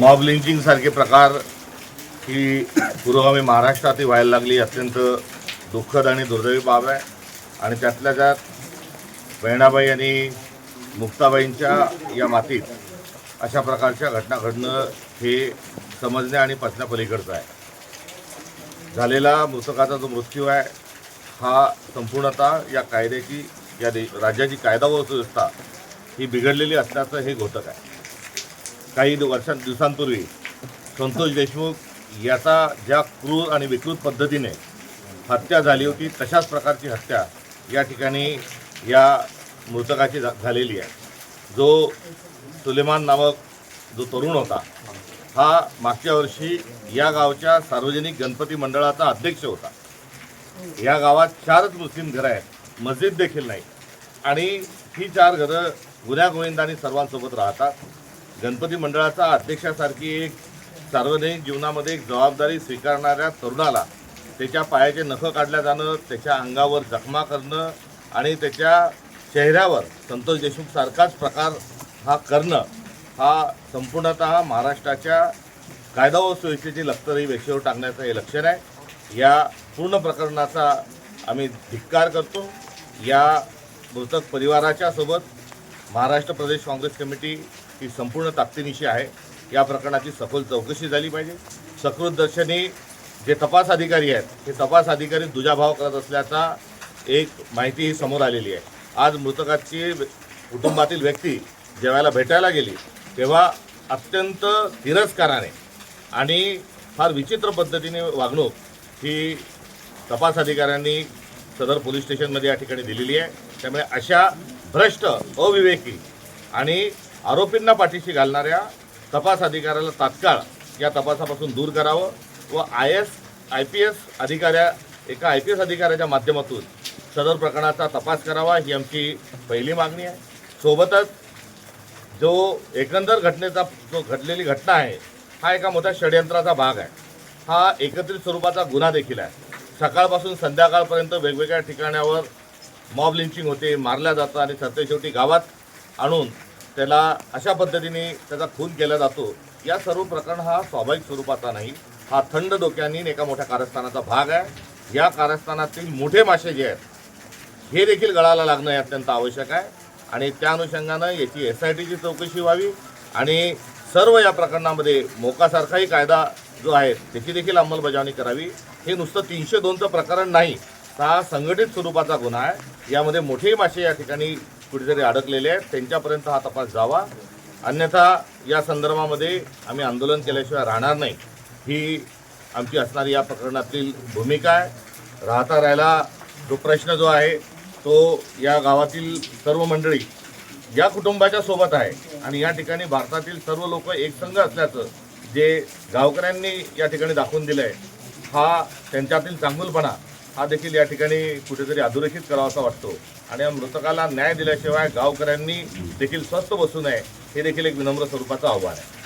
Mob leaching सारखे प्रकार ही पुरोगामी महाराष्ट्रातही व्हायला लागली अत्यंत दुःखद आणि दुर्दैवी बाब आहे. आणि त्यातल्या त्यात बहिणाबाई आणि मुक्ताबाईंच्या या मातीत अशा प्रकारच्या घटना घडणं हे समजण्या आणि पचण्यापलीकडचं आहे. झालेला मृतकाचा जो मृत्यू आहे हा संपूर्णतः या कायद्याची या दे राज्याची कायदा व सुव्यवस्था ही बिघडलेली असल्याचं हे घोटक आहे. काही दि- वर्षां दिवसांपूर्वी संतोष देशमुख याचा ज्या क्रूर आणि विकृत पद्धतीने हत्या झाली होती तशाच प्रकारची हत्या या ठिकाणी या मृतकाची झा- झालेली आहे. जो सुलेमान नामक जो तरुण होता हा मागच्या वर्षी या गावच्या सार्वजनिक गणपती मंडळाचा अध्यक्ष होता. या गावात चारच मुस्लिम घरं आहेत मस्जिद देखील नाही. आणि ही चार घरं गुन्ह्यागोविंदाने सर्वांसोबत राहतात. गणपती मंडळाचा अध्यक्षासारखी एक सार्वजनिक जीवनामध्ये एक जबाबदारी स्वीकारणाऱ्या तरुणाला त्याच्या पायाचे नखं काढल्या जाणं त्याच्या अंगावर जखमा करणं आणि त्याच्या चेहऱ्यावर संतोष देशमुखसारखाच प्रकार हा करणं हा संपूर्णतः महाराष्ट्राच्या कायदा व सुव्यवस्थेची लक्तरी वेशीवर टाकण्याचं हे लक्षण आहे. या पूर्ण प्रकरणाचा आम्ही धिक्कार करतो. या मृतक परिवाराच्या सोबत महाराष्ट्र प्रदेश काँग्रेस कमिटी ही संपूर्ण ताकदीनिशी आहे. या प्रकरणाची सखोल चौकशी झाली पाहिजे. सकृत दर्शनी जे तपास अधिकारी आहेत हे तपास अधिकारी दुजाभाव करत असल्याचा एक माहिती ही समोर आलेली आहे. आज मृतकाची कुटुंबातील व्यक्ती जेव्हा भेटायला गेली तेव्हा अत्यंत तिरस्काराने आणि फार विचित्र पद्धतीने वागणूक ही तपास अधिकाऱ्यांनी सदर पोलीस स्टेशनमध्ये या ठिकाणी दिलेली आहे. त्यामुळे अशा भ्रष्ट अविवेकी आणि आरोपींना पाठीशी घालणाऱ्या तपास अधिकाऱ्याला तात्काळ या तपासापासून दूर करावं व I S I P S अधिकाऱ्या एका आय पी एस अधिकाऱ्याच्या माध्यमातून सदर प्रकरणाचा तपास करावा ही आमची पहिली मागणी आहे. सोबतच जो एकंदर घटनेचा जो घडलेली घटना आहे हा एका मोठ्या षडयंत्राचा भाग आहे. हा एकत्रित स्वरूपाचा गुन्हा देखील आहे. सकाळपासून संध्याकाळपर्यंत वेगवेगळ्या ठिकाणावर मॉब लिंचिंग होते मारल्या जातं आणि सरतेशेवटी गावात आणून त्याला अशा पद्धतीने त्याचा खून केला जातो. या सर्व प्रकरण हा स्वाभाविक स्वरूपाचा नाही. हा थंड डोक्याने एका मोठ्या कारस्थानाचा भाग आहे. या कारस्थानातील मोठे मासे जे आहेत हे देखील गळाला लागणं हे अत्यंत आवश्यक आहे. आणि त्या अनुषंगानं याची एस आय टीची चौकशी व्हावी. आणि सर्व या प्रकरणामध्ये मोकासारखाही कायदा जो आहे त्याची देखील अंमलबजावणी करावी. हे नुसतं तीनशे दोनचं प्रकरण नाही. हा संघटित स्वरूपाचा गुन्हा आहे. यामध्ये मोठेही मासे या ठिकाणी कुठेतरी अडकलेले आहेत त्यांच्यापर्यंत हा तपास जावा. अन्यथा या संदर्भामध्ये आम्ही आंदोलन केल्याशिवाय राहणार नाही. ही आमची असणारी या प्रकरणातील भूमिका आहे. राहता राहिला जो प्रश्न जो आहे तो या गावातील सर्व मंडळी या कुटुंबाच्या सोबत आहे. आणि या ठिकाणी भारतातील सर्व लोक एकसंघ असल्याचं जे गावकऱ्यांनी या ठिकाणी दाखवून दिलं आहे हा त्यांच्यातील चांगुलपणा हा देखील या ठिकाणी कुठेतरी अधोरेखित करावासा वाटतो. आणि या मृतकाला न्याय दिल्याशिवाय गावकऱ्यांनी देखील स्वस्थ बसू नये हे देखील एक विनम्र स्वरूपाचं आव्हान आहे.